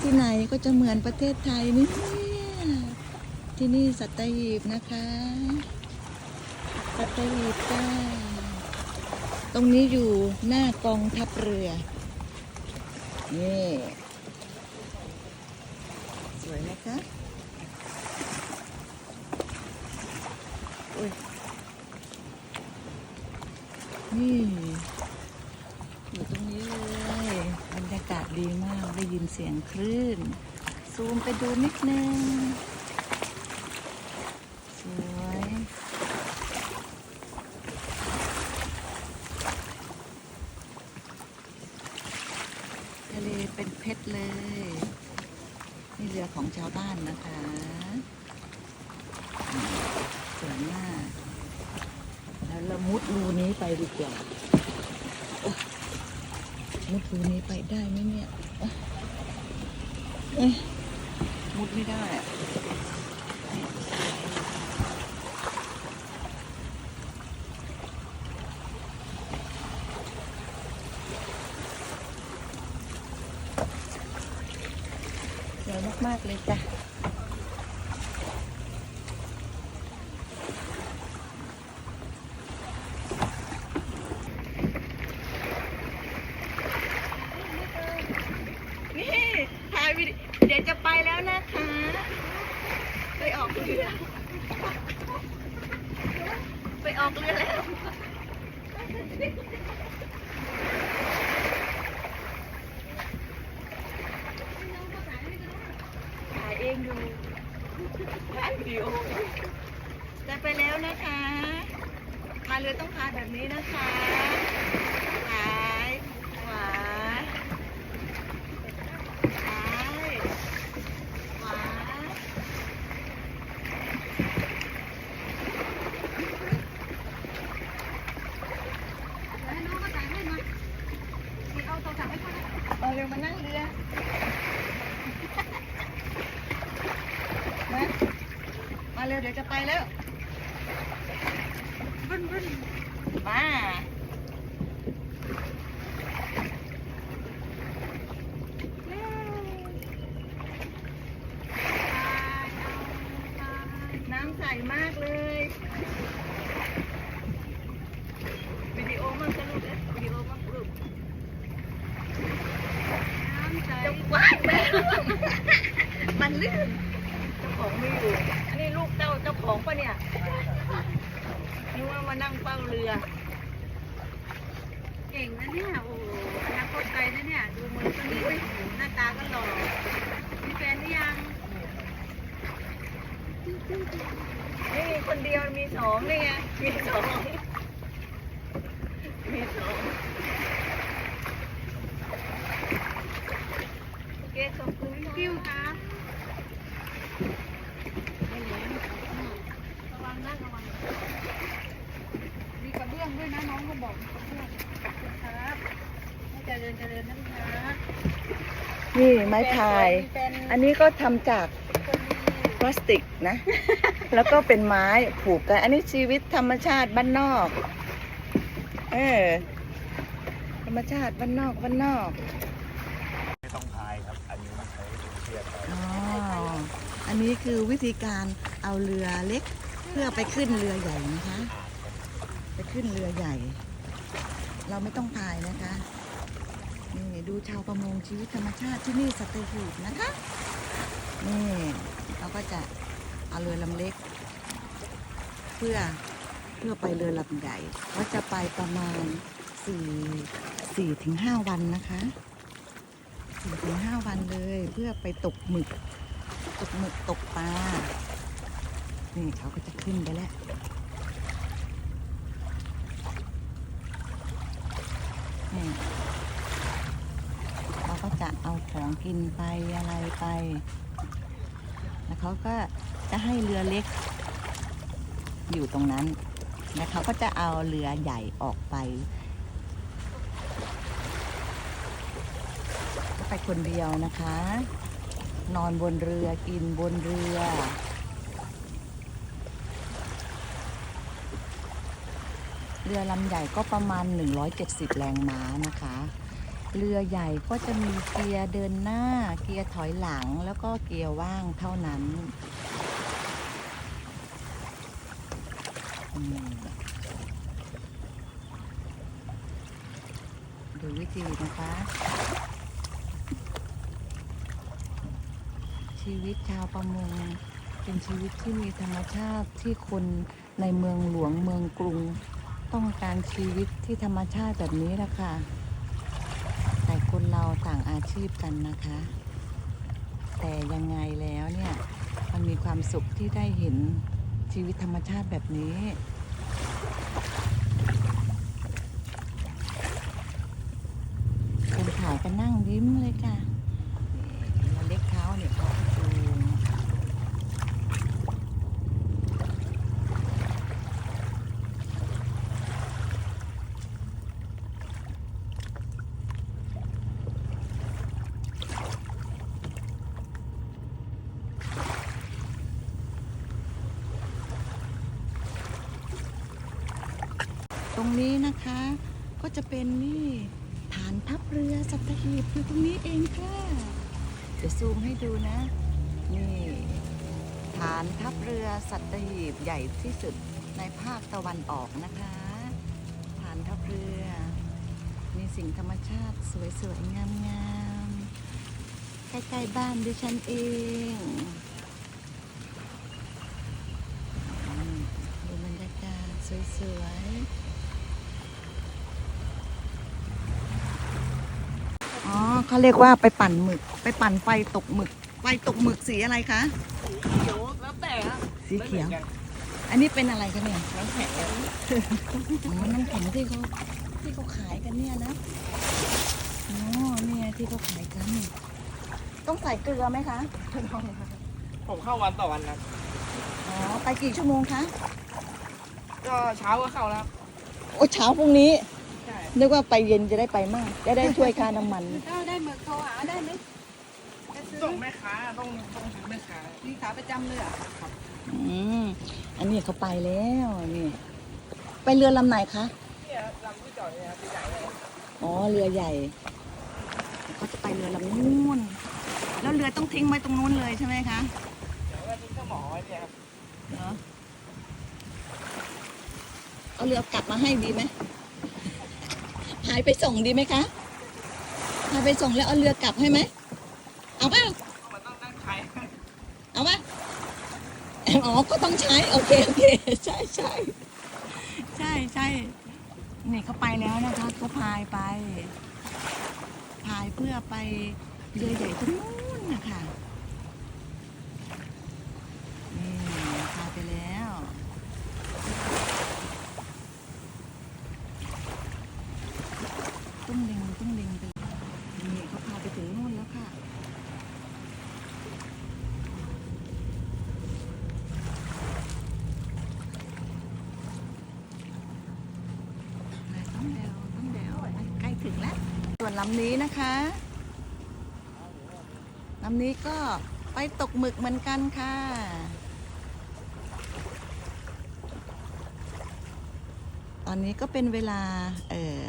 ที่ไหนก็จะเหมือนประเทศไทยนี่ที่นี่สัตหีบนะคะ สัตหีบจ้าตรงนี้อยู่หน้ากองทัพเรือ นี่สวยไหมคะอุ้ยนี่ อยู่ตรงนี้เลยบรรยากาศดีมากได้ยินเสียงคลื่น ซูมไปดูนิดนึง สวย ทะเลเป็นเพชรเลย นี่เรือของชาวบ้านนะคะ สวยมาก แล้วเรามุดรูนี้ไปดีกว่ามุดรูนี้ไปได้ไหมเนี่ยโอ๊ยเอ้ย มุดไม่ได้อะสวยมาก ๆ เลยจ้ะนี่ถ่ายวิดี เดี๋ยวจะไปแล้วนะคะไปออกเรือไปออกเรือแล้วถ่ายเองอยู่ถ่ายวิดีโอจะไปแล้วนะคะพาเรือต้องพาแบบนี้นะคะซ้ายขวา ซ้ายขวาเอาเร็วมานั่งเรือมามา เร็วเดี๋ยวจะไปแล้วบึ้นบึ้นมาน้ำใสมากเลยวิดีโอมันสนุกเลยวิดีโอมันสนุกน้ำใสจะว้ายไปมันลื่น ปะเนี่ยนึกว่ามานั่งเฝ้าเรือ เก่งนะเนี่ยโอ้โหอนาคตไกลนะเนี่ย ดูมือคนนี้ไม่หน้าตาก็หล่อมีแฟนหรือยังนี่มีคนเดียวมีสองนี่ไงมีสองมีสองโอเคขอบคุณ กิ้วครับระวังนะระวัง มีกระเบื้องด้วยนะน้องก็บอกมีกระเบื้องขอบคุณครับให้เจริญเจริญนะครับ นี่ ไม้พายเป็นอันนี้ก็ทำจากคนดีพลาสติกนะ แล้วก็เป็นไม้ผูกกัน อันนี้ชีวิตธรรมชาติบ้านนอก เออ ธรรมชาติบ้านนอกบ้านนอก ไม่ต้องพายครับ อันนี้ใช้เชือกไปอ๋อ อันนี้คือวิธีการเอาเรือเล็กเพื่อไปขึ้นเรือใหญ่นะคะ ไปขึ้นเรือใหญ่ เราไม่ต้องพายนะคะ นี่ดูชาวประมงชีวิตธรรมชาติที่นี่สัตหีบนะคะ นี่เราก็จะเอาเรือลำเล็ก เพื่อเพื่อไปเรือลำใหญ่ก็จะไปประมาณสี่สี่ถึงห้าวันนะคะสี่ถึงห้าวันเลยเพื่อไปตกหมึก ตกหมึกตกปลา นี่เขาก็จะขึ้นไปแล้วนี่เขาก็จะเอา ของกินไปอะไรไป แล้วเขาก็จะให้เรือเล็ก อยู่ตรงนั้น แล้วเขาก็จะเอาเรือใหญ่ออกไปก็ไปคนเดียวนะคะ นอนบนเรือกินบนเรือเรือลำใหญ่ก็ประมาณ 170 แรงม้านะคะ เรือใหญ่ก็จะมีเกียร์เดินหน้า เกียร์ถอยหลังแล้วก็เกียร์ว่างเท่านั้นดูวิธีนะคะ ชีวิตชาวประมงเป็นชีวิตที่มีธรรมชาติที่คนในเมืองหลวงเมืองกรุง ต้องการชีวิตที่ธรรมชาติแบบนี้แหละค่ะ คนเราต่างอาชีพกันนะคะ แต่ยังไงแล้วเนี่ยมันมีความสุขที่ได้เห็นชีวิตธรรมชาติแบบนี้คนขายก็นั่งยิ้มเลยค่ะนี่เรือเล็กเท้าเนี่ยเขาจูง ตรง นะคะ ก็จะเป็นนี่ฐานทัพเรือสัตหีบอยู่ตรงนี้เองค่ะ เดี๋ยวซูมให้ดูนะ นี่ฐานทัพเรือสัตหีบใหญ่ที่สุดในภาคตะวันออกนะคะ ฐานทัพเรือ มีสิ่งธรรมชาติสวยๆงามๆใกล้ๆบ้านดิฉันเองดูบรรยากาศสวยๆ อ๋อเขาเรียกว่าไปปั่นหมึก ไปปั่นไฟตกหมึก ไฟตกหมึกสีอะไรคะเดี๋ยวแล้วแต่ครับสีเขียว อันนี้เป็นอะไรคะเนี่ยน้ำแข็งอ๋อน้ำแข็งที่เขาที่เขาขายกันเนี่ยนะอ๋อเนี่ยที่เขาขายกัน ต้องใส่เกลือไหมคะผมเข้าวันต่อวันครับอ๋อไปกี่ชั่วโมงคะก็เช้าก็เข้าแล้วโอ้เช้าพรุ่งนี้ใช่ นึกว่าไปเย็นจะได้ไปมั่งจะได้ช่วยค่าน้ำมันถ้าได้หมึกโทรหาได้ไหมจะซื้อส่งแม่ค้าต้องต้องซื้อแม่ค้ามีขาประจำเลยเหรอะอืมอันนี้เขาไปแล้วนี่ ไปเรือลำไหนคะ เนี่ยลำที่จอดเนี่ยครับใหญ่เลยอ๋อเรือใหญ่ เขาจะไปเรือลำนู้นแล้วเรือต้องทิ้งไว้ตรงนู้นเลยใช่ไหมคะเดี๋ยวว่าทิ้งสมอไว้เนี่ยครับเหรอเอาเรือกลับมาให้ดีไหม พายไปส่งดีไหมคะพายไปส่งแล้วเอาเรือกลับให้ไหม เอาเปล่ามันต้องนั่งใช้เอาป่ะอ๋อ ก็ต้องใช้ โอเค โอเค ใช่ใช่ใช่ใช่นี่เขาไปแล้วนะคะเขาพายไป พายเพื่อไปเรือใหญ่ตรงนู้นนะคะนี่พายไปแล้ว ตุ้งเล็งตุ้งเล็งไปนี่เขาพาไปถึงนู่นแล้วค่ะ ต้องเร็วต้องเร็วใกล้ถึงแล้ว ส่วนลำนี้นะคะลำนี้ก็ไปตกหมึกเหมือนกันค่ะ ตอนนี้ก็เป็นเวลา เออ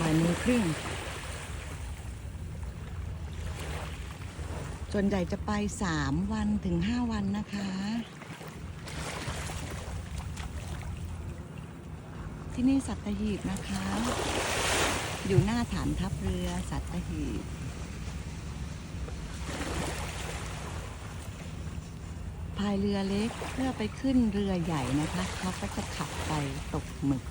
บ่ายโมงครึ่งส่วนใหญ่จะไปสามวันถึงห้าวันนะคะ ที่นี่สัตหีบนะคะ อยู่หน้าฐานทัพเรือสัตหีบพายเรือเล็กเพื่อไปขึ้นเรือใหญ่นะคะเขาก็จะขับไปตกหมึก